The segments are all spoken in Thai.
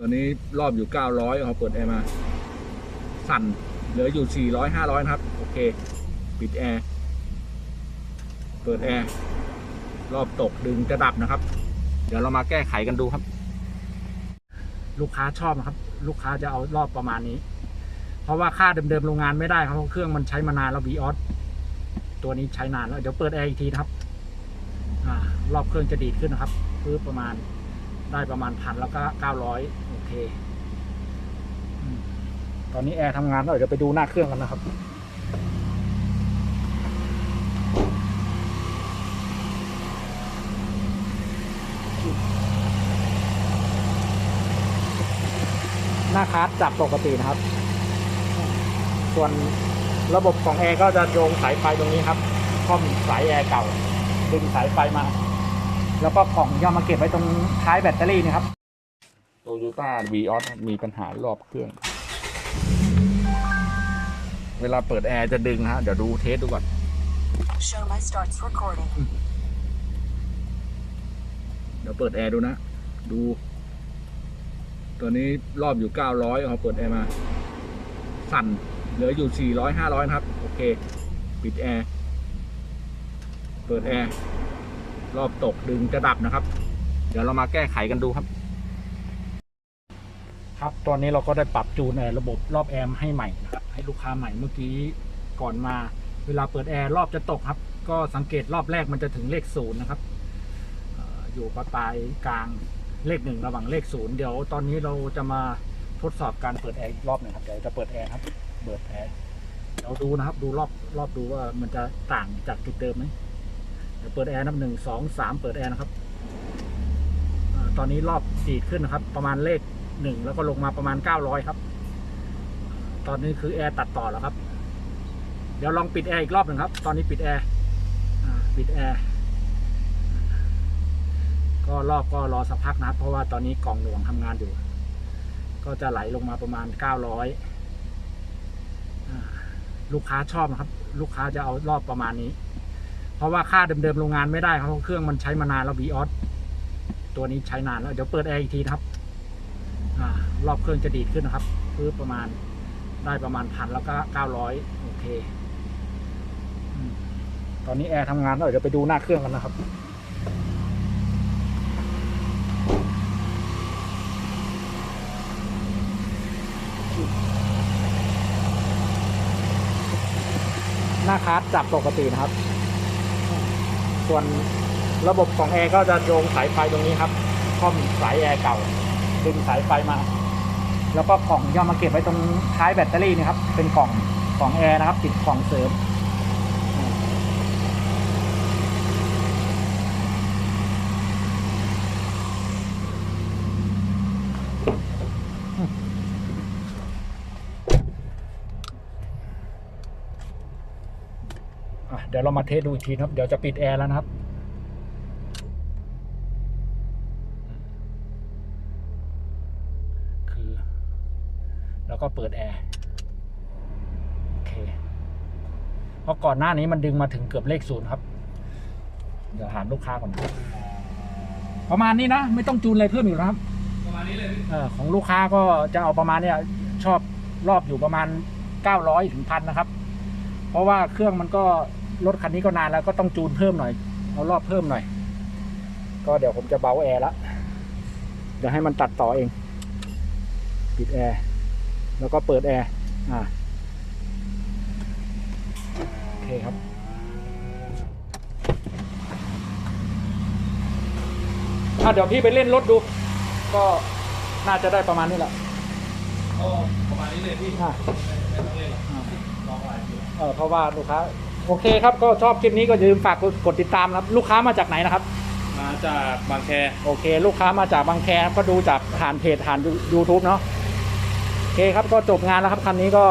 ตอนนี้รอบอยู่ 900เขาเปิดแอร์มา สั่น เหลืออยู่ 400 500 นะครับ โอเค ปิดแอร์ เปิดแอร์ รอบตกดึงจะดับนะครับ เดี๋ยวเรามาแก้ไขกันดูครับ ลูกค้าชอบนะครับ ลูกค้าจะเอารอบประมาณนี้ เพราะว่าค่าเดิมๆโรงงานไม่ได้ครับเพราะเครื่องมันใช้มานานแล้ววีออสตัวนี้ใช้นานแล้วเดี๋ยวเปิดแอร์อีกทีนะครับอรอบเครื่องจะดีดขึ้นนะครับคือประมาณได้ประมาณพันแล้วก็เก้าร้อย เคอืมตอนนี้แอร์ทำงานแล้วเดี๋ยวไปดูหน้าเครื่องกันนะครับ หน้าคาร์ดจับปกตินะครับ ส่วนระบบของแอร์ก็จะโยงสายไฟตรงนี้ครับค่อมสายแอร์เก่า ดึงสายไฟมา แล้วก็ของย่อมาเก็บไว้ตรงท้ายแบตเตอรี่นี่ครับ โตโยต้าวีออสมีปัญหารอบเครื่อง เวลาเปิดแอร์จะดึงนะฮะ เดี๋ยวดูเทสดูก่อน Show my starts recording. เดี๋ยวเปิดแอร์ดูนะ ดู ตัวนี้รอบอยู่ 900เขาเปิดแอร์มา สั่น เหลืออยู่ 400 500 นะครับ โอเค ปิดแอร์ เปิดแอร์ รอบตกดึงจะดับนะครับ เดี๋ยวเรามาแก้ไขกันดูครับ ครับ ตอนนี้เราก็ได้ปรับจูนแอร์ระบบรอบแอร์ให้ใหม่นะครับ ให้ลูกค้าใหม่เมื่อกี้ก่อนมา เวลาเปิดแอร์รอบจะตกครับ ก็สังเกตรอบแรกมันจะถึงเลขศูนย์นะครับอยู่ปลายกลางเลขหนึ่งระหว่างเลขศูนย์เดี๋ยวตอนนี้เราจะมาทดสอบการเปิดแอร์อีกรอบหนึ่งครับเดี๋ยวจะเปิดแอร์ครับ เปิดแอร์เราดูนะครับ ดูรอบรอบดูว่ามันจะต่างจากจุดเดิมไหมเดี๋ยวเปิดแอร์นับหนึ่งสองสามเปิดแอร์นะครับอตอนนี้รอบดีดขึ้นนะครับ ประมาณเลข หนึ่งแล้วก็ลงมาประมาณเก้าร้อยครับ ตอนนี้คือแอร์ตัดต่อแล้วครับ เดี๋ยวลองปิดแอร์อีกรอบหนึ่งครับ ตอนนี้ปิดแอร์ปิดแอร์ก็รอบก็รอสักพักนะครับ เพราะว่าตอนนี้กล่องหน่วงทำงานอยู่ ก็จะไหลลงมาประมาณเก้าร้อยลูกค้าชอบนะครับ ลูกค้าจะเอารอบประมาณนี้ เพราะว่าค่าเดิมๆโรงงานไม่ได้ครับเพราะเครื่องมันใช้มานานแล้ววีออสตัวนี้ใช้นานแล้ว เดี๋ยวเปิดแอร์อีกทีนะครับ รอบเครื่องจะดีดขึ้นนะครับคือประมาณได้ประมาณพันแล้วก็เก้าร้อยโอเคตอนนี้แอร์ทำงานแล้วเดี๋ยวไปดูหน้าเครื่องกันนะครับหน้าคาร์ดจับปกตินะครับ ส่วนระบบของแอร์ก็จะโยงสายไฟตรงนี้ครับค่อมสายแอร์เก่า ดึงสายไฟมา แล้วก็กล่องย่อมาเก็บไว้ตรงท้ายแบตเตอรี่นะครับ เป็นกล่องของแอร์นะครับ ติดกล่องเสริมเดี๋ยวเรามาเทสดูอีกทีครับ เดี๋ยวจะปิดแอร์แล้วนะครับ คือ แล้วก็เปิดแอร์โอเคเพราะก่อนหน้านี้มันดึงมาถึงเกือบเลขศูนย์ครับ เดี๋ยวถามลูกค้าก่อนนะครับประมาณนี้นะ ไม่ต้องจูนอะไรเพิ่มอีกแล้วครับ ประมาณนี้เลยเออของลูกค้าก็จะเอาประมาณเนี้ยชอบรอบอยู่ประมาณ 900ถึงพันนะครับ เพราะว่าเครื่องมันก็รถคันนี้ก็นานแล้วก็ต้องจูนเพิ่มหน่อย เอารอบเพิ่มหน่อย ก็เดี๋ยวผมจะเบาแอร์ละเดี๋ยวให้มันตัดต่อเอง ปิดแอร์ แล้วก็เปิดแอร์อ่าโอเคครับอะเดี๋ยวพี่ไปเล่นรถดู ก็น่าจะได้ประมาณนี้แหละโอ้ประมาณนี้เลยพี่อะไม่ต้องเล่นหรอกอ่าลองหลายทีเออเพราะว่าลูกค้าโอเคครับก็ชอบคลิปนี้ก็อย่าลืมฝากกดกดติดตามนะครับ ลูกค้ามาจากไหนนะครับ มาจากบางแค โอเค ลูกค้ามาจากบางแคครับก็ดูจากผ่านเพจผ่านยูทูบเนาะโอ เคครับก็จบงานแล้วครับคันนี้ก็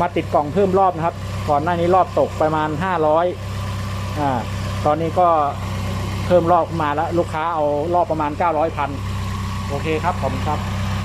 มาติดกล่องเพิ่มรอบนะครับ ก่อนหน้านี้รอบตกประมาณห้าร้อยอ่าตอนนี้ก็เพิ่มรอบมาแล้ว ลูกค้าเอารอบประมาณเก้าร้อยพันโอเคครับขอบคุณครับ